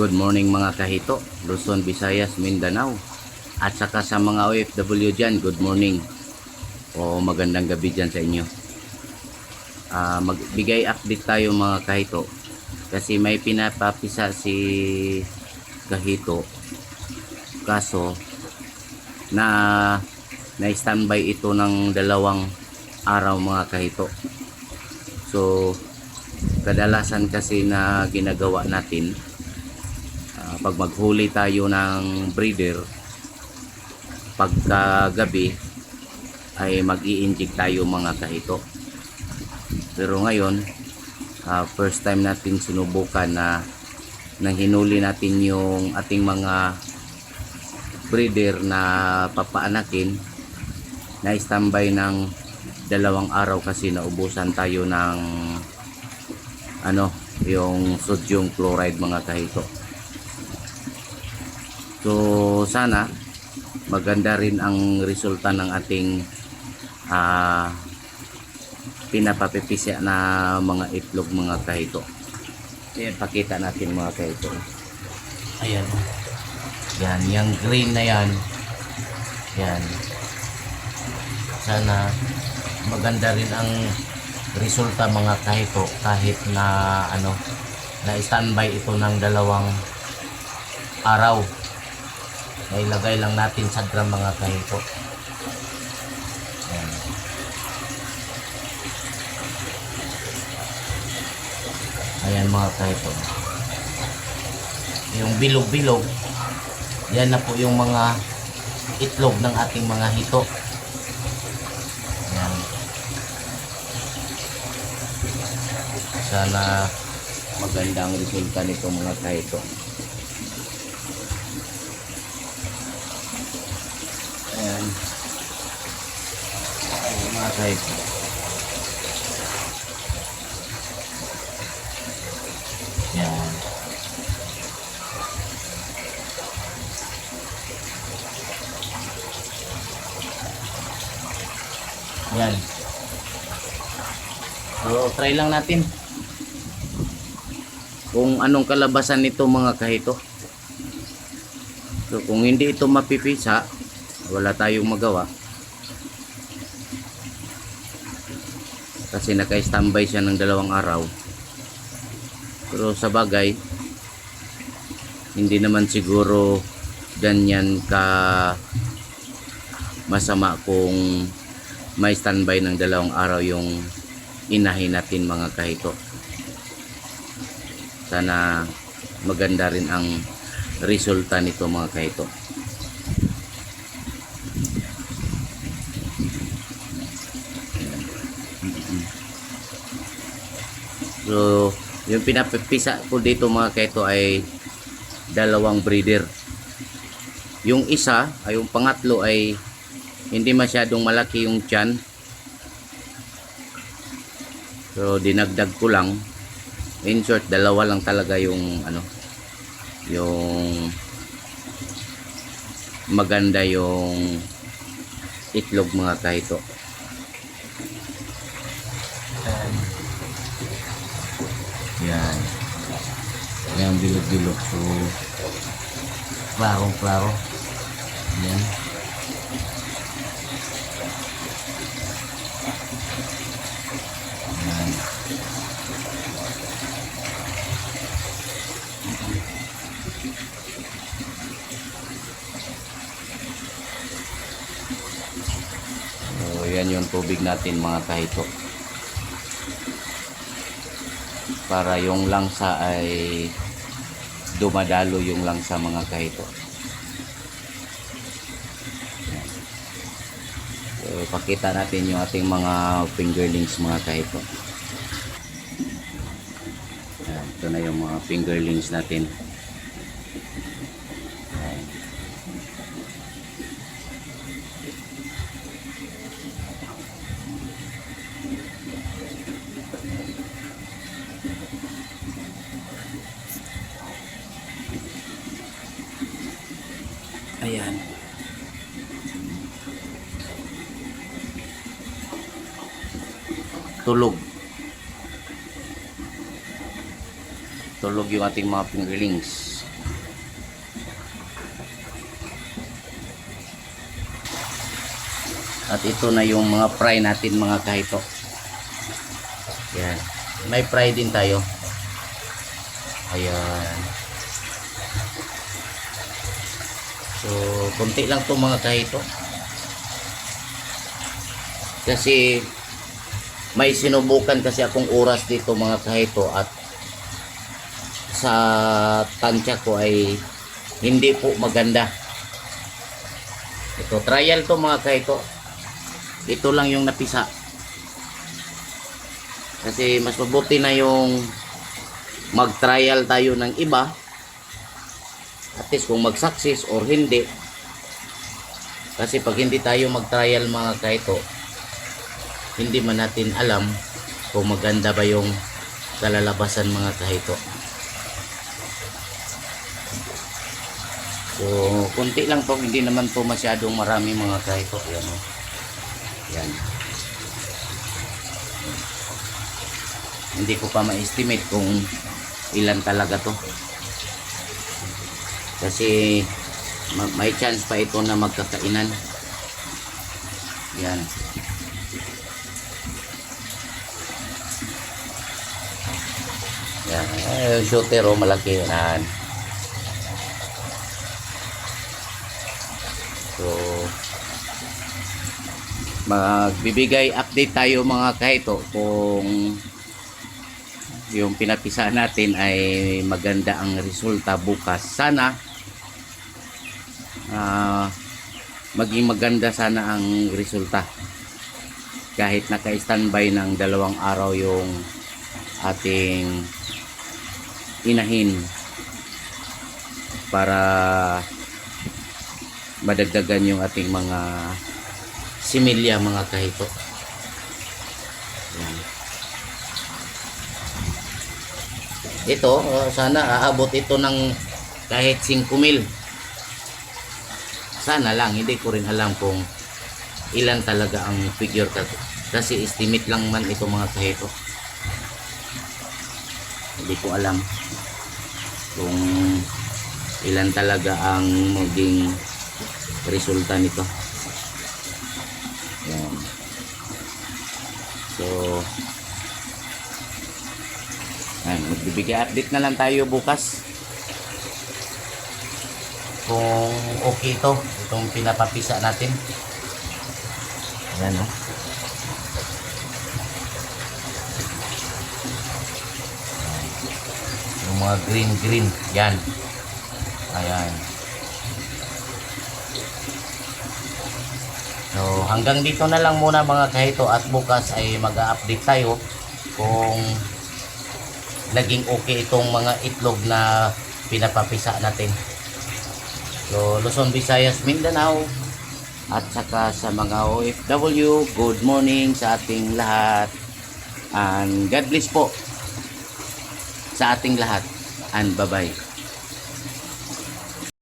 Good morning mga kahito, Luzon, Visayas, Mindanao. At saka sa mga OFW dyan, good morning. O magandang gabi dyan sa inyo. Ah, magbigay update tayo mga kahito. Kasi may pinapapisa si kahito. Kaso, na na-standby ito ng dalawang araw mga kahito. So, kadalasan kasi na ginagawa natin pag maghuli tayo ng breeder pagkagabi ay mag inject tayo mga kahito. Pero ngayon ah, first time natin sinubukan na nang hinuli natin yung ating mga breeder na papaanakin. Na standby ng dalawang araw kasi naubusan tayo ng ano yung sodium chloride mga kahito so sana maganda rin ang resulta ng ating ah pinapapipisya na mga itlog mga kahito. Ayan, pakita natin mga kahito. Ayan. Yan yung green na yan. Yan. Sana maganda rin ang resulta mga kahito kahit na ano na standby ito ng dalawang araw na ilagay lang natin sa drum mga kahito Ayan. ayan mga kahito yung bilog-bilog yan na po yung mga itlog ng ating mga hito. Ayan. Sana maganda ang resulta nito mga kahito ayan ayan mga kahito ayan ayan so try lang natin kung anong kalabasan nito mga kahito. So kung hindi ito mapipisa wala tayong magawa kasi naka-standby siya ng dalawang araw. Pero sa bagay hindi naman siguro ganyan ka masama kung may standby ng dalawang araw yung inahin natin mga kahito. Sana maganda rin ang resulta nito mga kahito so yung pinapipisa ko dito mga kahito ay dalawang breeder. Yung isa ay yung pangatlo ay hindi masyadong malaki yung tiyan. So dinagdag ko lang. In short dalawa lang talaga yung ano yung maganda yung itlog mga kahito yan. Yan bilog bilog so klarong klaro. Yan yan So, yan yung tubig natin mga kahito. Para yung langsa ay dumadalo yung langsa mga kahito. So, pakita natin yung ating mga fingerlings mga kahito. Ito na yung mga fingerlings natin. Ayan. Tulog. Tulog yung ating mga fingerlings. At ito na yung mga fry natin mga kahito. Ayan. May fry din tayo. Ayan. So, konti lang to mga kahito. Kasi may sinubukan kasi akong oras dito mga kahito at sa tansya ko ay hindi po maganda. Ito, trial to mga kahito. Ito lang yung napisa. Kasi mas mabuti na yung mag-trial tayo ng iba. At least kung mag-success or hindi. Kasi pag hindi tayo mag-trial mga kahito, hindi man natin alam kung maganda ba yung kalalabasan mga kahito. So, kunti lang to, hindi naman to masyadong marami mga kahito. Yan o. Yan. Hindi ko pa ma-estimate kung ilan talaga to. Kasi ma- may chance pa ito na magkakainan. Yan. Yan. Eh, yung shooter oh, malaki. Yan. So, magbibigay update tayo mga kahito kung yung pinapisa natin ay maganda ang resulta bukas. Sana ah, maging maganda sana ang resulta. Kahit naka-standby ng dalawang araw yung ating inahin para madagdagan yung ating mga similya mga kahito. Ito, sana aabot ito ng kahit 5 mil. Sana lang, hindi ko rin alam kung ilan talaga ang figure ka- kasi estimate lang man ito mga kahito. Hindi ko alam kung ilan talaga ang maging resulta nito. Yan. So, yan, magbibigay update na lang tayo bukas. Kung okay to, itong pinapapisa natin. Yan, no? Yung mga green green, yan. Ayan. So, hanggang dito na lang muna mga kahito at bukas ay mag-update tayo kung naging okay itong mga itlog na pinapapisa natin. So, Luzon, Visayas, Mindanao at saka sa mga OFW, good morning sa ating lahat. And God bless po sa ating lahat. And bye-bye.